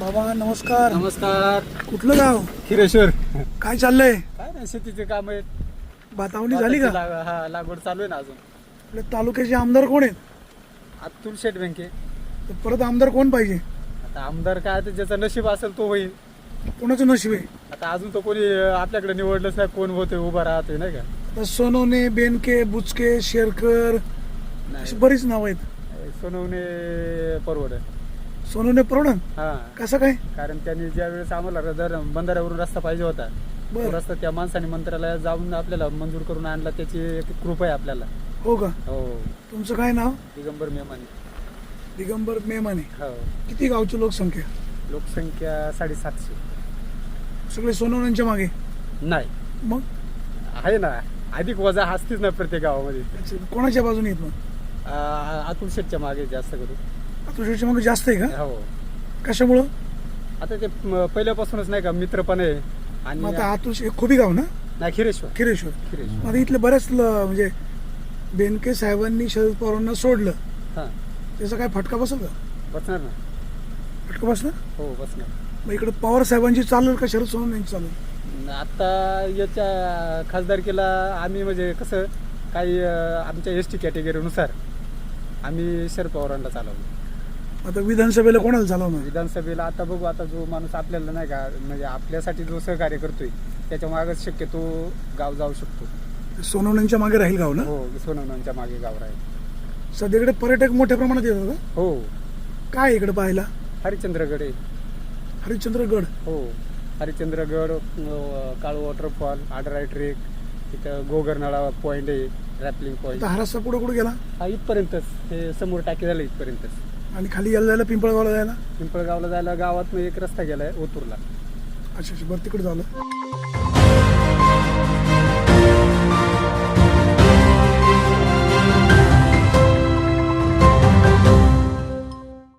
बाबा नमस्कार. नमस्कार. कुठलं गाव? खिरेश्वर. काय चाललंय? काय नाही शेतीचे काम आहेत. भातावणी झाली का? लाग- हा लागवड चालू आहे ना अजून. आपल्या तालुक्याचे आमदार कोण आहेत? अतुल शेठ बँके. तर परत आमदार कोण पाहिजे? आता आमदार काय आता ज्याचा नशीब असेल तो होईल. कोणाचं नशीब आहे? आता अजून तो कोणी आपल्याकडे निवडलंच नाही कोण होते उभा राहतोय नाही का? आता सोनवणे बेनके बुचके शेरकर अशी बरीच नाव आहेत. सोनवणे परवड. सोनवणे प्रौढण हा. कसं काय? कारण त्यांनी ज्या वेळेस आम्हाला जर बंधाऱ्यावरून रस्ता पाहिजे होता तो बर. रस्ता त्या माणसाने मंत्र्याला जाऊन आपल्याला मंजूर करून आणला त्याची एक कृपा आहे आपल्याला. हो का? हो. तुमचं काय नाव? दिगंबर मेमाने. दिगंबर मेमाने. हो. किती गावची लोकसंख्या? लोकसंख्या साडेसातशे. सगळे सोनवण्यांच्या मागे? नाही. मग? आहे ना. अधिक वजा असतेच ना प्रत्येक गावामध्ये. अच्छा, कोणाच्या बाजूने येत मग? आ- अतुल शेठच्या मागे जास्त करून. तुझ्याच्या मागे जास्त आहे का? हो. कशामुळं? आता ते म- पहिल्यापासूनच नाही का मित्र पण आहे मग आणि आता आतुल हे खोबी गाव ना? नाही खिरेश्वर. खिरेश्वर. खिरेश्वर. मग आता इथले बऱ्याच ल- म्हणजे बेनके साहेबांनी शरद पवारांना सोडलं. हा. त्याचा काय फटका बसेल का? बसणार ना. फटका बसणार? हो बसणार. मग इकडे पवार साहेबांची चालेल का शरद सोनवणे यांची चालेल आता याच्या खासदारकीला आम्ही म्हणजे कसं काही अं, आमच्या एस टी कॅटेगरीनुसार आम्ही शरद पवारांना चालवलं. आता विधानसभेला कोणाला चालवणार? विधानसभेला आता बघू आता जो माणूस आपल्याला नाही का म्हणजे आपल्यासाठी जो सहकार्य करतोय त्याच्या मागच शक्यतो गाव जाऊ शकतो. सोनवण्यांच्या मागे राहील गाव ना? हो सोनवण्यांच्या मागे गाव राहील. सध्याकडे पर्यटक मोठ्या प्रमाणात येतात का? हो. काय इकडे पाहायला? हरिश्चंद्रगड आहे. हरिश्चंद्रगड? हो. हरिश्चंद्रगड अं, काळू वॉटरफॉल आडराय ट्रेक तिथं गोगरनाळा पॉईंट आहे रॅपलिंग पॉईंट आता हा रस्ता पुढे कुठे गेला? हा इथपर्यंतच हे समोर टाकी झालं इथपर्यंतच. आणि खाली यायला जायला पिंपळगावला जायला? पिंपळगावला जायला गावात एक रस्ता गेलाय ओतूरला. अच्छा अच्छा. बरं तिकडे झालं